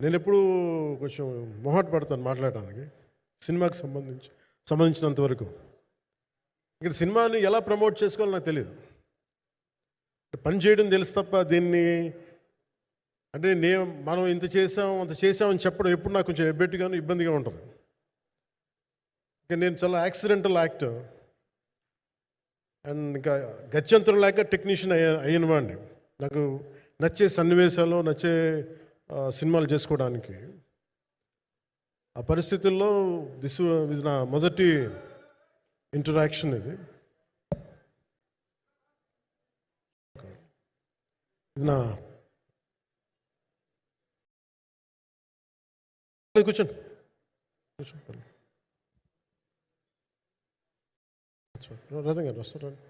నేను ఎప్పుడు కొంచెం మొహట పడతాను మాట్లాడడానికి సినిమాకి సంబంధించి సంబంధించినంత వరకు. ఇక్కడ సినిమాని ఎలా ప్రమోట్ చేసుకోవాలో నాకు తెలియదు పని చేయడం తెలుసు తప్ప దీన్ని అంటే నేను మనం ఇంత చేసాం అంత చేసామని చెప్పడం ఎప్పుడు నాకు కొంచెం ఎబ్బెట్టుగాను ఇబ్బందిగా ఉంటుంది. ఇంకా నేను చాలా యాక్సిడెంటల్ యాక్టర్. అండ్ ఇంకా గత్యంతరం లేక టెక్నీషియన్ అయ్యా అయిన వాడిని నాకు నచ్చే సన్నివేశాలు నచ్చే సినిమాలు చేసుకోవడానికి. ఆ పరిస్థితుల్లో దిస్ ఇది నా మొదటి ఇంటరాక్షన్ ఇది. ఇది నా కూర్చోండి. కూర్చోండి. రథం గారు వస్తారండి